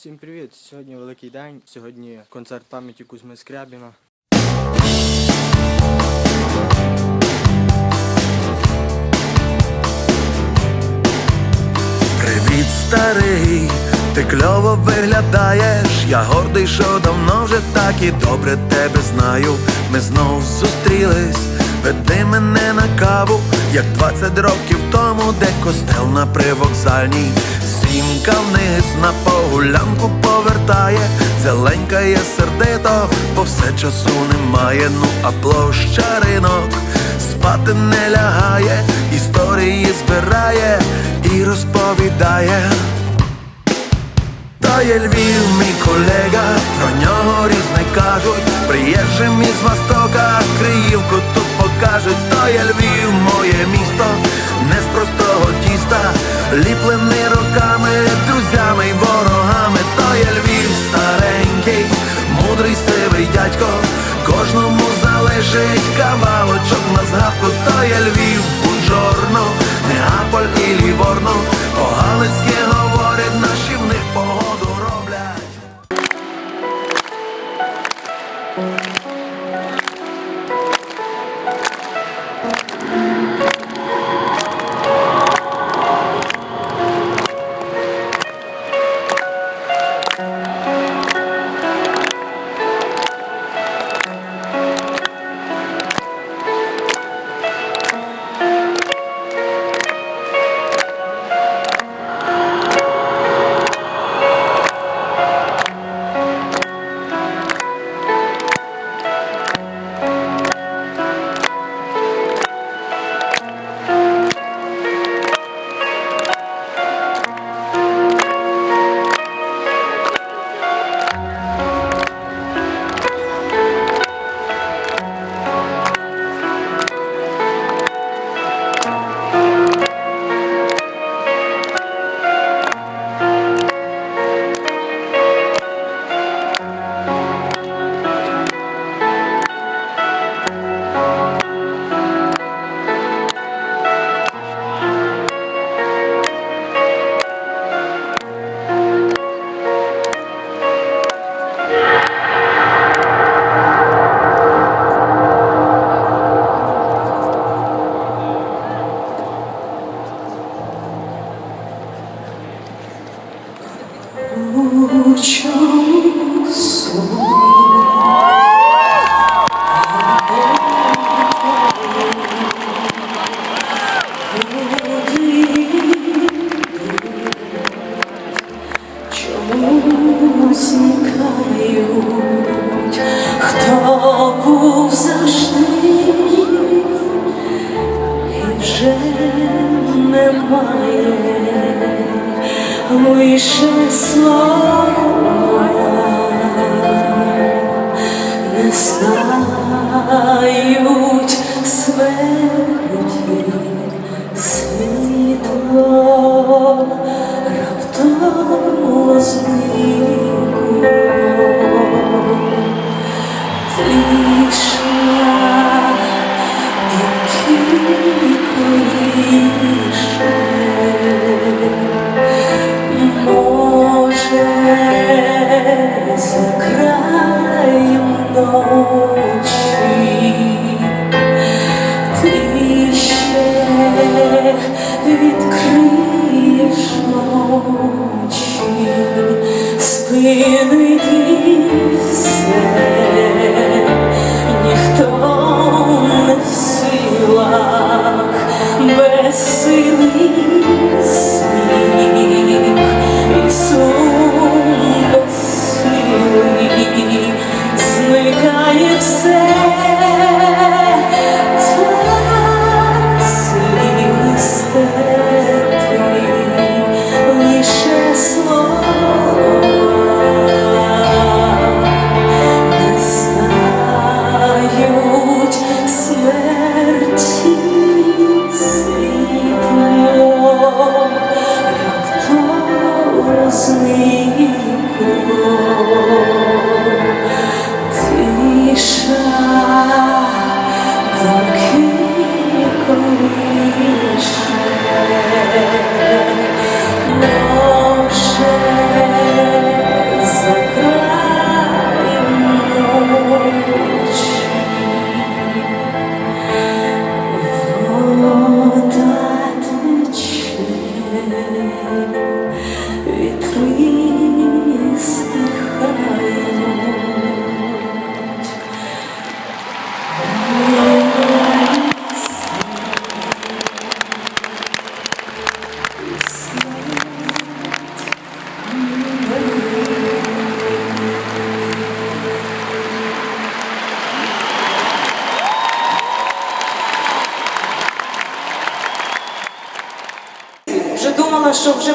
Всім привіт! Сьогодні великий день. Сьогодні концерт пам'яті Кузьми Скрябіна. Привіт, старий, ти кльово виглядаєш, я гордий, що давно вже так і добре тебе знаю. Ми знов зустрілись, веди мене на каву, як 20 років тому, де костел на привокзальній. Сімка вниз на погулянку повертає, зеленькає сердито, бо все часу немає, ну а площа ринок спати не лягає, історії збирає і розповідає. То є Львів, мій колега, про нього різне кажуть, приїжджим із Востока, Криївку тут покажуть, то є Львів, моє місто, не з простого тіста, ліплений роками, друзями й ворогами, то є Львів старенький, мудрий сивий дядько, кожному залежить кавалочок на згадку, то є Львів, Бунжорно, Неаполь і Ліворно, по-галицьки говорять, наші в них погоду роблять. Немає. Лише слова, не знають смерті світло раптом зникло. Тиша, думки колише, може, за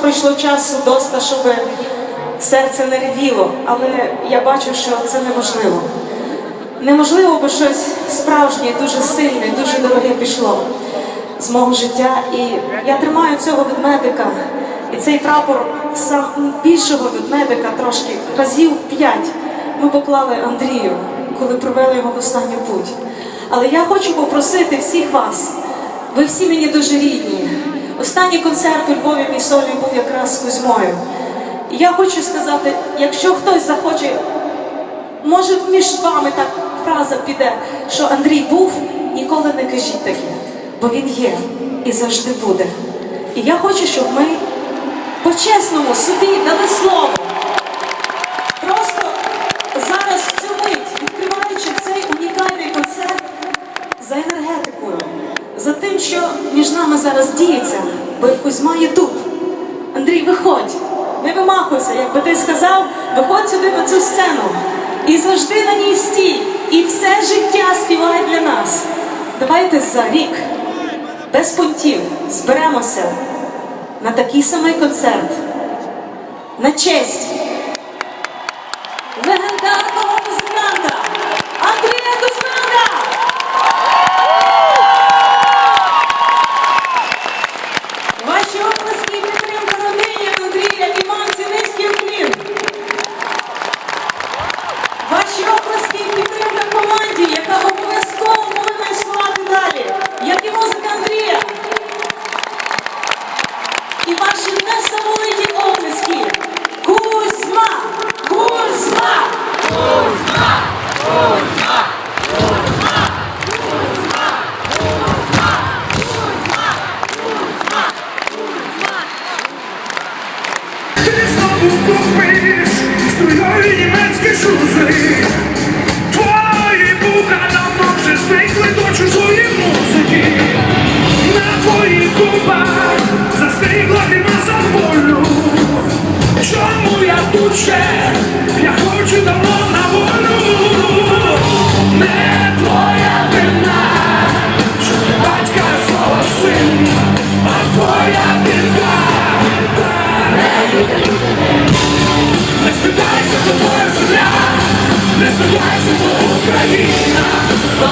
пройшло часу доста, щоб серце не ревіло, але я бачу, що це неможливо. Неможливо, бо щось справжнє, дуже сильне, дуже дороге пішло з мого життя. І я тримаю цього від медика. І цей прапор сам більшого від медика трошки разів п'ять. Ми поклали Андрію, коли провели його в останню путь. Але я хочу попросити всіх вас. Ви всі мені дуже рідні. Останній концерт у Львові мій солі був якраз з Кузьмою. І я хочу сказати, якщо хтось захоче Може, між вами так фраза піде, що Андрій був, ніколи не кажіть таке, бо він є і завжди буде. І я хочу, щоб ми по-чесному собі дали слово. За тим, що між нами зараз діється, бо Кузьма є тут. Андрій, виходь, не вимахуйся, якби ти сказав, виходь сюди на цю сцену. І завжди на ній стій. І все життя співай для нас. Давайте за рік, без пунктів, зберемося на такий самий концерт. На честь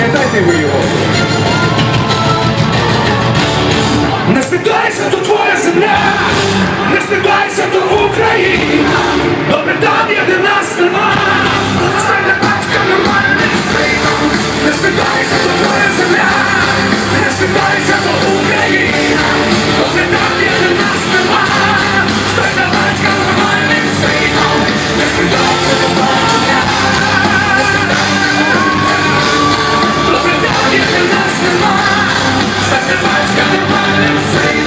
Пам'ятайте ви його. Не спитайся, то твоя земля, не спитайся, то Україна. Добре там є, де нас нема. Стань на батька нормальним сином. Не спитайся, то твоя земля, не спитайся, то Україна. Добре там нормальним сином.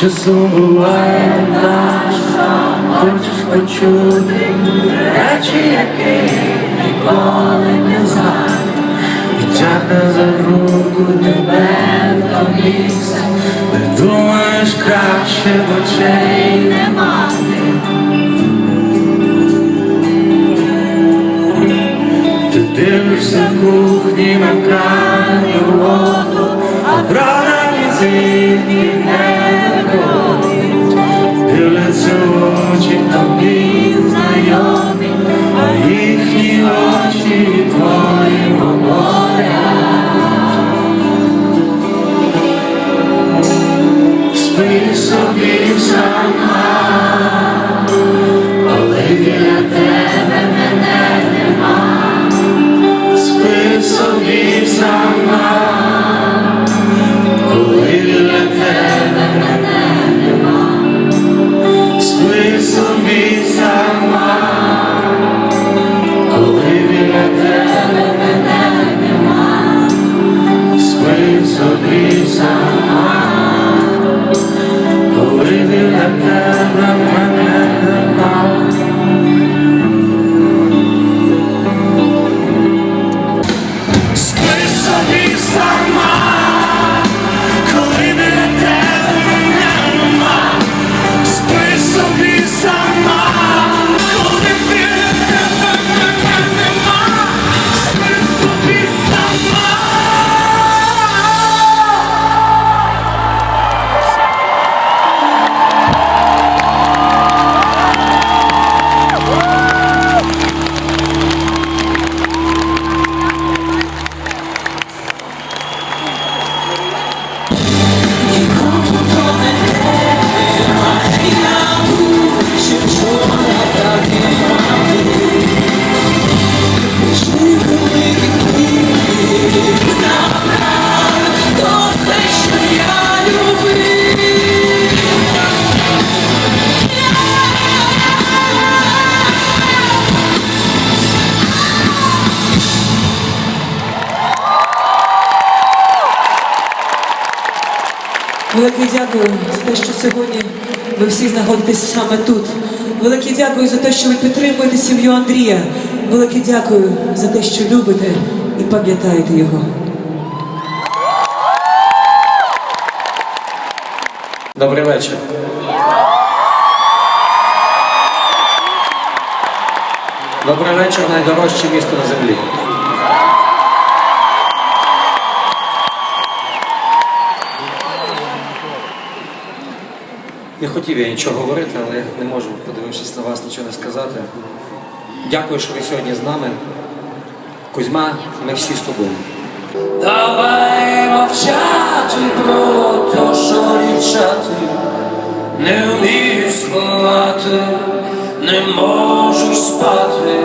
Часом буває наша, хочеш почути речі, які ніколи не знав. Тягне за руку тебе в то місце, де думаєш краще в очей нема. Ти дивишся в кухні на крані воду, а правда звідки не. Дивляться очі тобі а їхні очі твої говорять. Спи собі сама, коли біля тебе дякую за те, що сьогодні ви всі знаходитесь саме тут. Велике дякую за те, що ви підтримуєте сім'ю Андрія. Велике дякую за те, що любите і пам'ятаєте його. Добрий вечір. Добрий вечір, найдорожче місто на землі. Не хотів я нічого говорити, але не можу, подивившись на вас, нічого не сказати. Дякую, що ви сьогодні з нами. Кузьма, ми всі з тобою. Давай мовчати про те, що дівчати не вміють сховати, не можуть спати.